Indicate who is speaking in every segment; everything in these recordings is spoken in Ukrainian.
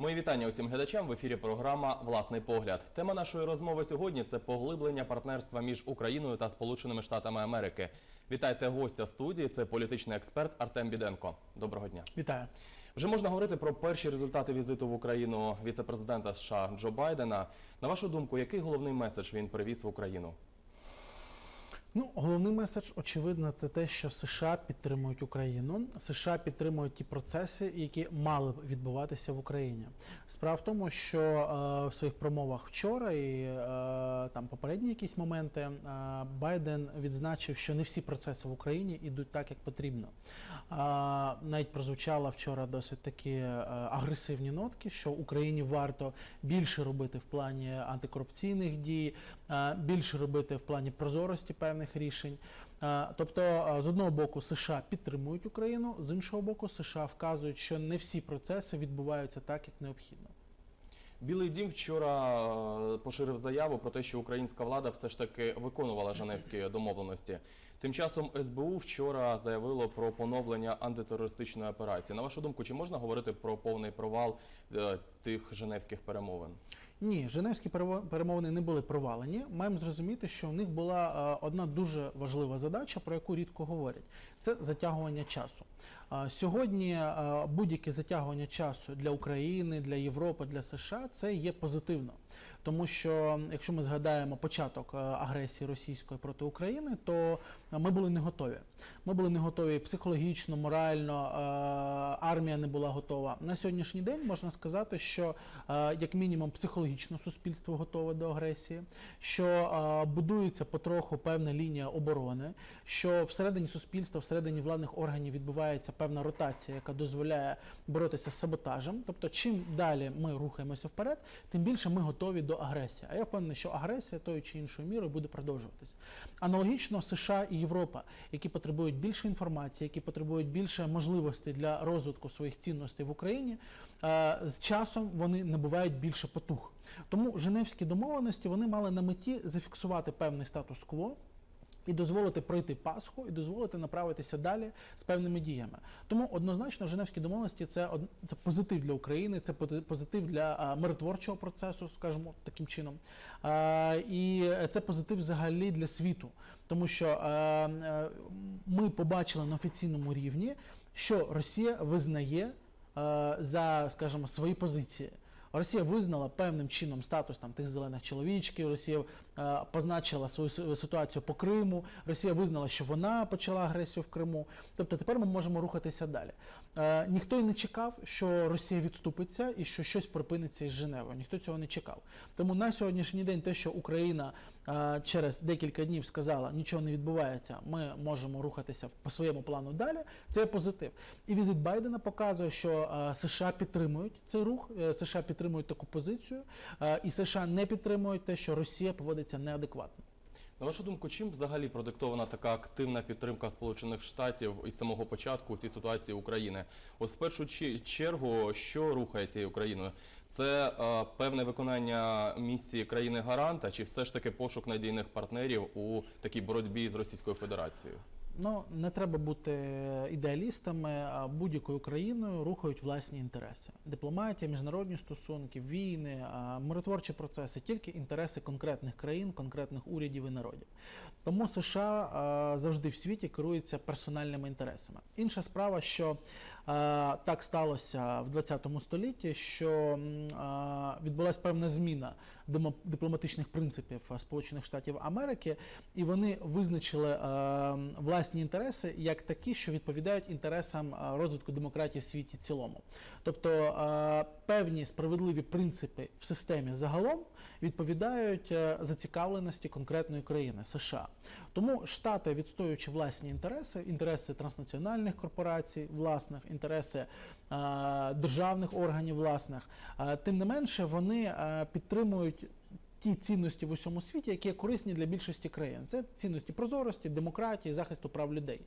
Speaker 1: Мої вітання усім глядачам в ефірі. Програма Власний погляд. Тема нашої розмови сьогодні це поглиблення партнерства між Україною та Сполученими Штатами Америки. Вітайте гостя студії. Це політичний експерт Артем Біденко. Доброго дня.
Speaker 2: Вітаю.
Speaker 1: Вже можна говорити про перші результати візиту в Україну віце-президента США Джо Байдена. На вашу думку, який головний меседж він привіз в Україну?
Speaker 2: Ну, головний меседж, очевидно, це те, що США підтримують Україну. США підтримують ті процеси, які мали б відбуватися в Україні. Справа в тому, що е, в своїх промовах вчора і е, там попередні якісь моменти е, Байден відзначив, що не всі процеси в Україні йдуть так, як потрібно. Е, навіть прозвучала вчора досить такі е, агресивні нотки, що Україні варто більше робити в плані антикорупційних дій, більше робити в плані прозорості певних рішень. Е, Тобто, е, з одного боку, США підтримують Україну, з іншого боку, США вказують, що не всі процеси відбуваються так, як необхідно.
Speaker 1: Білий дім вчора е, поширив заяву про те, що українська влада все ж таки виконувала Женевські домовленості. Тим часом СБУ вчора заявило про поновлення антитерористичної операції. На вашу думку, чи можна говорити про повний провал е, тих женевських перемовин?
Speaker 2: Ні, Женевські перемовини не були провалені. Маємо зрозуміти, що в них була е, одна дуже важлива задача, про яку рідко говорять: це затягування часу. Е, Сьогодні будь-яке затягування часу для України, для Європи, для США це є позитивно. Тому що якщо ми згадаємо початок е, агресії російської проти України, то ми були не готові. Ми були не готові психологічно, морально, е, армія не була готова. На сьогоднішній день можна сказати, що е, як мінімум психологічно суспільство готове до агресії, що будується потроху певна лінія оборони, що всередині суспільства, всередині владних органів відбувається певна ротація, яка дозволяє боротися з саботажем. Тобто, чим далі ми рухаємося вперед, тим більше ми готові до агресії. А я впевнений, що агресія тою чи іншою мірою буде продовжуватись. Аналогічно США і Європа, які потребують більше інформації, які потребують більше можливостей для розвитку своїх цінностей в Україні, е, з часом вони набувають більше потуг. Тому Женевські домовленості вони мали на меті зафіксувати певний статус-кво. І дозволити пройти Пасху, і дозволити направитися далі з певними діями. Тому однозначно Женевські домовленості це це позитив для України, це позитив для миротворчого процесу, скажімо таким чином. І це позитив взагалі для світу, тому що ми побачили на офіційному рівні, що Росія визнає за, скажімо, свої позиції. Росія визнала певним чином статус там тих зелених чоловічків. Росія позначила свою ситуацію по Криму. Росія визнала, що вона почала агресію в Криму. Тобто тепер ми можемо рухатися далі. Е, ніхто й не чекав, що Росія відступиться і що щось припиниться із Женевою. Ніхто цього не чекав. Тому на сьогоднішній день те, що Україна е, через декілька днів сказала, нічого не відбувається, ми можемо рухатися по своєму плану далі. Це позитив. І візит Байдена показує, що е, США підтримують цей рух, е, США підтримують таку позицію, е, і США не підтримують те, що Росія поводиться неадекватно.
Speaker 1: На вашу думку, чим взагалі продиктована така активна підтримка Сполучених Штатів із самого початку цій ситуації України? От в першу чергу, що рухає цією Україною? Це е, певне виконання місії країни гаранта, чи все ж таки пошук надійних партнерів у такій боротьбі з Російською Федерацією?
Speaker 2: Ну не треба бути ідеалістами. Будь-якою країною рухають власні інтереси. Дипломатія, міжнародні стосунки, війни, миротворчі процеси, тільки інтереси конкретних країн, конкретних урядів і народів. Тому США завжди в світі керуються персональними інтересами. Інша справа, що так сталося в 20 столітті, що відбулася певна зміна дипломатичних принципів Сполучених Штатів Америки, і вони визначили е, власні інтереси як такі, що відповідають інтересам е, розвитку демократії в світі цілому. Тобто е, певні справедливі принципи в системі загалом відповідають зацікавленості конкретної країни США. Тому Штати, відстоюючи власні інтереси, інтереси транснаціональних корпорацій, власних, інтереси е, державних органів власних, е, тим не менше вони е, підтримують ті цінності в усьому світі, які є корисні для більшості країн. Це цінності прозорості, демократії, захисту прав людей.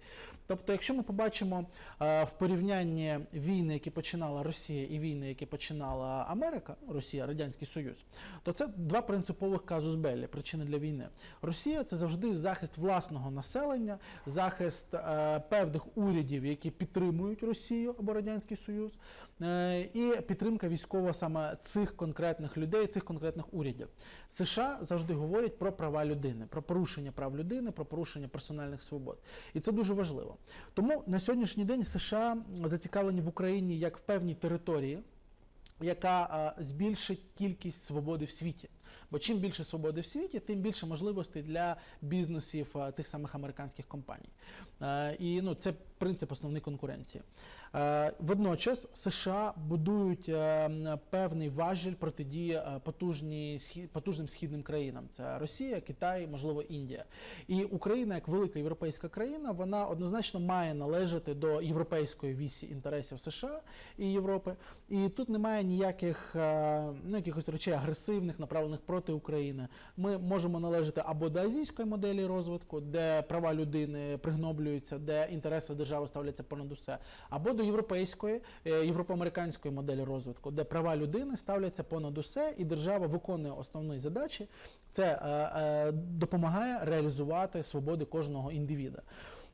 Speaker 2: Тобто, якщо ми побачимо е, в порівнянні війни, які починала Росія, і війни, які починала Америка, Росія, Радянський Союз, то це два принципових казус белі, причини для війни. Росія це завжди захист власного населення, захист е, певних урядів, які підтримують Росію або Радянський Союз, е, і підтримка військова саме цих конкретних людей, цих конкретних урядів. США завжди говорять про права людини, про порушення прав людини, про порушення персональних свобод. І це дуже важливо. Тому на сьогоднішній день США зацікавлені в Україні як в певній території, яка збільшить кількість свободи в світі. Бо чим більше свободи в світі, тим більше можливостей для бізнесів тих самих американських компаній. Е, І ну, це принцип основний конкуренції. Е, Водночас США будують е, певний важіль протидії е, потужній, схі- потужним східним країнам. Це Росія, Китай, можливо, Індія. І Україна, як велика європейська країна, вона однозначно має належати до європейської вісі інтересів США і Європи. І тут немає ніяких е, ну, якихось речей агресивних, направлених проти України. Ми можемо належати або до азійської моделі розвитку, де права людини пригноблюються, де інтереси держави ставляться понад усе, або до європейської, е, європоамериканської моделі розвитку, де права людини ставляться понад усе, і держава виконує основні задачі. Це е, е, допомагає реалізувати свободи кожного індивіда.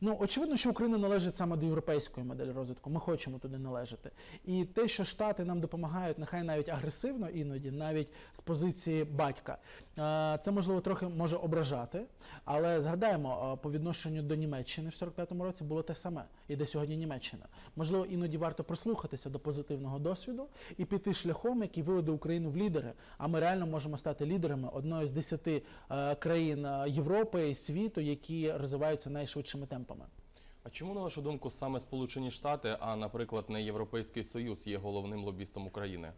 Speaker 2: Ну, очевидно, що Україна належить саме до європейської моделі розвитку. Ми хочемо туди належати. І те, що Штати нам допомагають, нехай навіть агресивно іноді, навіть з позиції батька, е, це можливо трохи може ображати. Але згадаємо, е, по відношенню до Німеччини в 45-му році було те саме, і де сьогодні Німеччина. Можливо, іноді варто прислухатися до позитивного досвіду і піти шляхом, який виведе Україну в лідери. А ми реально можемо стати лідерами одної з десяти е, країн е, Європи і світу, які розвиваються найшвидшими темпами.
Speaker 1: А чому, на вашу думку, саме Сполучені Штати, а, наприклад, не Європейський Союз є головним лобістом України?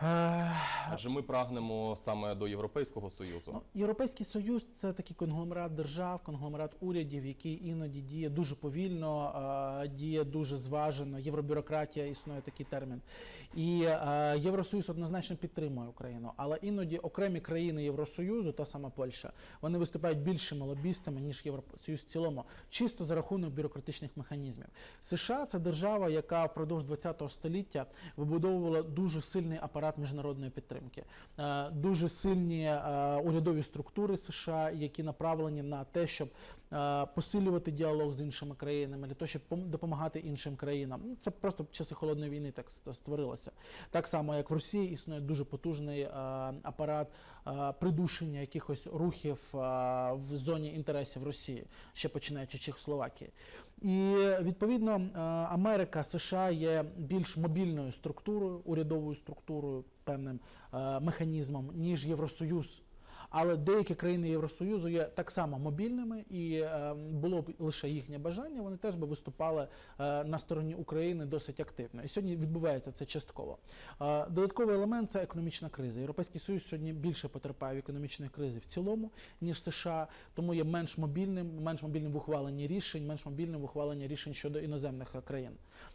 Speaker 1: Адже ми прагнемо саме до Європейського Союзу.
Speaker 2: Ну, Європейський Союз це такий конгломерат держав, конгломерат урядів, який іноді діє дуже повільно, діє дуже зважено. Євробюрократія існує такий термін. І Євросоюз однозначно підтримує Україну, але іноді окремі країни Євросоюзу, та сама Польща, вони виступають більшими лобістами ніж Євросоюз в цілому, чисто за рахунок бюрократичних механізмів. США це держава, яка впродовж ХХ століття вибудовувала дуже сильний апарат міжнародної підтримки, Е, дуже сильні е, урядові структури США, які направлені на те, щоб посилювати діалог з іншими країнами, для того, щоб пом- допомагати іншим країнам. Ну, Це просто часи холодної війни так створилося. Так само, як в Росії існує дуже потужний е, апарат е, придушення якихось рухів е, в зоні інтересів Росії, ще починаючи Чехословакії. І відповідно е, Америка, США є більш мобільною структурою, урядовою структурою, певним е, механізмом, ніж Євросоюз. Але деякі країни Євросоюзу є так само мобільними, і е, було б лише їхнє бажання, вони теж би виступали е, на стороні України досить активно. І сьогодні відбувається це частково. Е, додатковий елемент це економічна криза. Європейський Союз сьогодні більше потерпає в економічної кризи в цілому, ніж США, тому є менш мобільним, менш мобільним в ухваленні рішень, менш мобільним в ухваленні рішень щодо іноземних країн.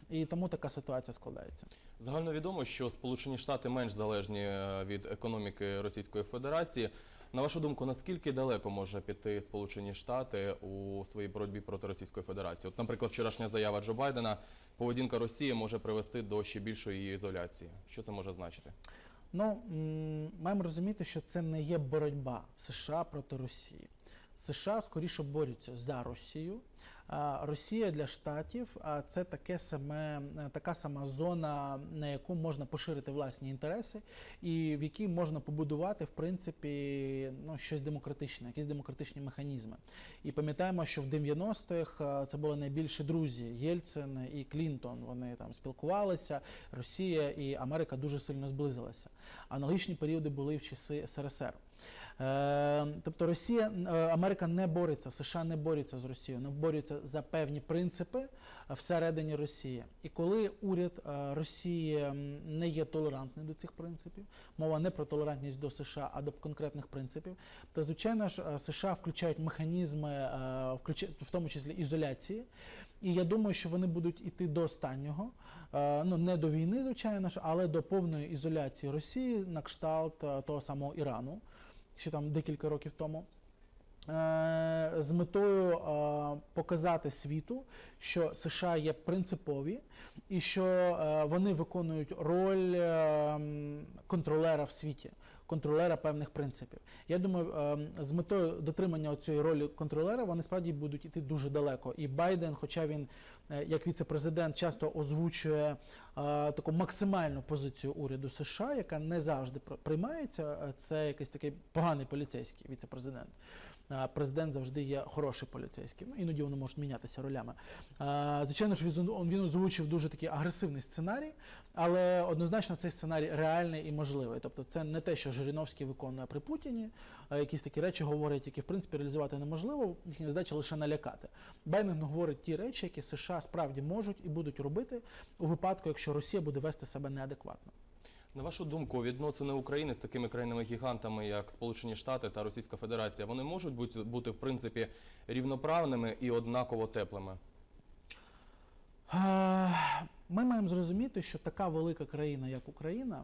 Speaker 2: І тому така ситуація складається.
Speaker 1: Загально відомо, що Сполучені Штати менш залежні е, від економіки Російської Федерації. На вашу думку, наскільки далеко може піти Сполучені Штати у своїй боротьбі проти Російської Федерації? От, наприклад, вчорашня заява Джо Байдена, поведінка Росії може привести до ще більшої її ізоляції. Що це може значити?
Speaker 2: Ну маємо розуміти, що це не є боротьба США проти Росії. США скоріше борються за Росію. Росія для штатів це таке саме е, така сама зона, на яку можна поширити власні інтереси, і в якій можна побудувати в принципі ну щось демократичне, якісь демократичні механізми. І пам'ятаємо, що в 90-х це були найбільші друзі Єльцин і Клінтон. Вони там спілкувалися. Росія і Америка дуже сильно зблизилися. Аналогічні періоди були в часи СРСР. Е, тобто Росія, е, Америка не бореться, США не борються з Росією, не борються за певні принципи е, всередині Росії. І коли уряд Росії не є толерантний до цих принципів, мова не про толерантність до США, а до конкретних принципів, то звичайно ж США включають механізми, в тому числі ізоляції. І я думаю, що вони будуть іти до останнього, ну не до війни, звичайно ж, але до повної ізоляції Росії на кшталт того самого Ірану. Ще там декілька років тому. е, З метою е, показати світу, що США є принципові і що е, вони виконують роль контролера в світі, контролера певних принципів. Я думаю, е, з метою дотримання цієї ролі контролера вони справді будуть іти дуже далеко. І Байден, хоча він е, як віце-президент часто озвучує е, таку максимальну позицію уряду США, яка не завжди пр- приймається. е, Це якийсь такий поганий поліцейський віце-президент. Президент завжди є хороший поліцейський. Ну іноді вони можуть мінятися ролями. Звичайно ж, він озвучив дуже такий агресивний сценарій, але однозначно цей сценарій реальний і можливий. Тобто, це не те, що Жириновський виконує при Путіні. Якісь такі речі говорять, які в принципі реалізувати неможливо. Їхня задача лише налякати. Байден говорить ті речі, які США справді можуть і будуть робити у випадку, якщо Росія буде вести себе неадекватно.
Speaker 1: На вашу думку, відносини України з такими країнами-гігантами, як Сполучені Штати та Російська Федерація, вони можуть бути, бути в принципі рівноправними і однаково теплими?
Speaker 2: Е, Ми маємо зрозуміти, що така велика країна, як Україна,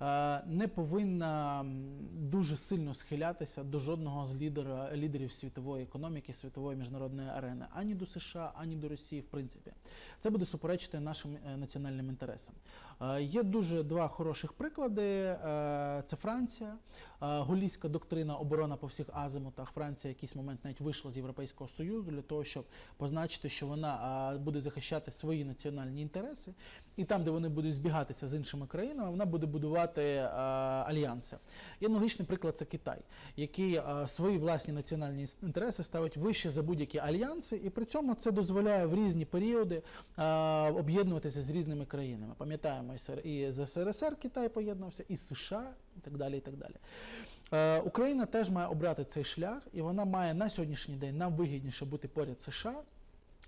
Speaker 2: е, не повинна дуже сильно схилятися до жодного з лідера, лідерів світової економіки, світової міжнародної арени, ані до США, ані до Росії, в принципі. Це буде суперечити нашим е, національним інтересам. Е, Є дуже два хороших приклади. Е, Це Франція, е, голлійська доктрина оборона по всіх азимутах. Франція якийсь момент навіть вийшла з Європейського Союзу для того, щоб позначити, що вона буде захищати свої національні інтереси, і там, де вони будуть збігатися з іншими країнами, вона буде будувати альянси. І аналогічний приклад це Китай, який свої власні національні інтереси ставить вище за будь-які альянси, і при цьому це дозволяє в різні періоди об'єднуватися з різними країнами. Пам'ятаємо, і і з СРСР Китай поєднався, і США, і так далі. І так далі. Е, Україна теж має обрати цей шлях, і вона має на сьогоднішній день нам вигідніше бути поряд США,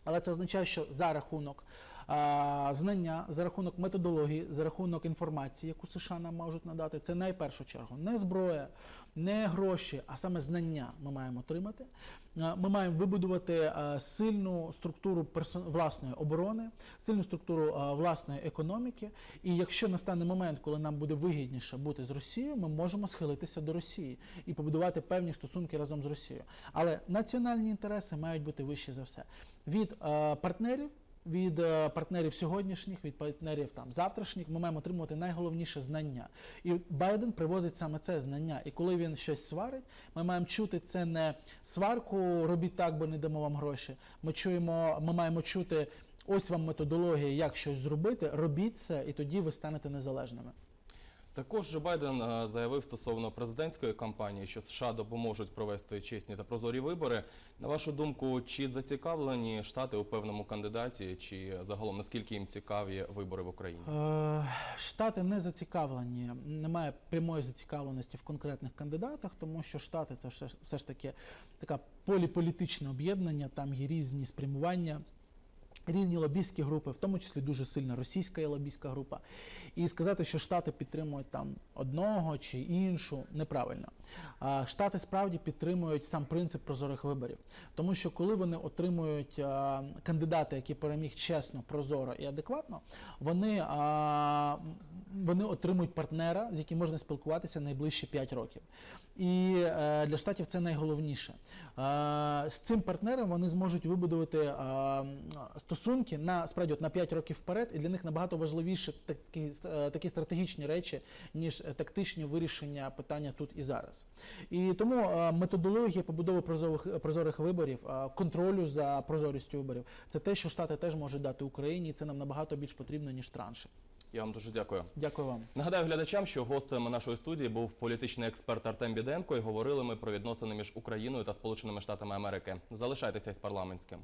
Speaker 2: але це означає, що за рахунок а, знання, за рахунок методології, за рахунок інформації, яку США нам можуть надати, це найпершу чергу не зброя, не гроші, а саме знання ми маємо отримати. Ми маємо вибудувати сильну структуру власної оборони, сильну структуру власної економіки. І якщо настане момент, коли нам буде вигідніше бути з Росією, ми можемо схилитися до Росії і побудувати певні стосунки разом з Росією. Але національні інтереси мають бути вищі за все від партнерів. Від е, партнерів сьогоднішніх, від партнерів там завтрашніх, ми маємо отримувати найголовніше знання. І Байден привозить саме це знання. І коли він щось сварить, ми маємо чути це не сварку, робіть так, бо не дамо вам гроші. Ми чуємо, ми маємо чути ось вам методологія, як щось зробити. Робіть це, і тоді ви станете незалежними.
Speaker 1: Також Джо Байден е, заявив стосовно президентської кампанії, що США допоможуть провести чесні та прозорі вибори. На вашу думку, чи зацікавлені штати у певному кандидаті, чи загалом наскільки їм цікаві вибори в Україні?
Speaker 2: Е, Штати не зацікавлені, немає прямої зацікавленості в конкретних кандидатах, тому що Штати це все, ж таки така поліполітичне об'єднання, там є різні спрямування. Різні лобістські групи, в тому числі дуже сильна російська є лобістська група. І сказати, що Штати підтримують там одного чи іншу, неправильно. Штати справді підтримують сам принцип прозорих виборів. Тому що коли вони отримують кандидата, який переміг чесно, прозоро і адекватно, вони, вони отримують партнера, з яким можна спілкуватися найближчі 5 років. І е, для штатів це найголовніше. Е, з цим партнером вони зможуть вибудувати е, стосунки на справді от на 5 років вперед, і для них набагато важливіше такі, такі стратегічні речі, ніж тактичні вирішення питання тут і зараз. І тому методологія побудови прозорих, прозорих виборів, контролю за прозорістю виборів, це те, що штати теж можуть дати Україні, і це нам набагато більш потрібно, ніж транші.
Speaker 1: Я вам дуже дякую.
Speaker 2: Дякую вам.
Speaker 1: Нагадаю глядачам, що гостем нашої студії був політичний експерт Артем Біденко. і Говорили ми про відносини між Україною та Сполученими Штатами Америки. Залишайтеся із парламентським.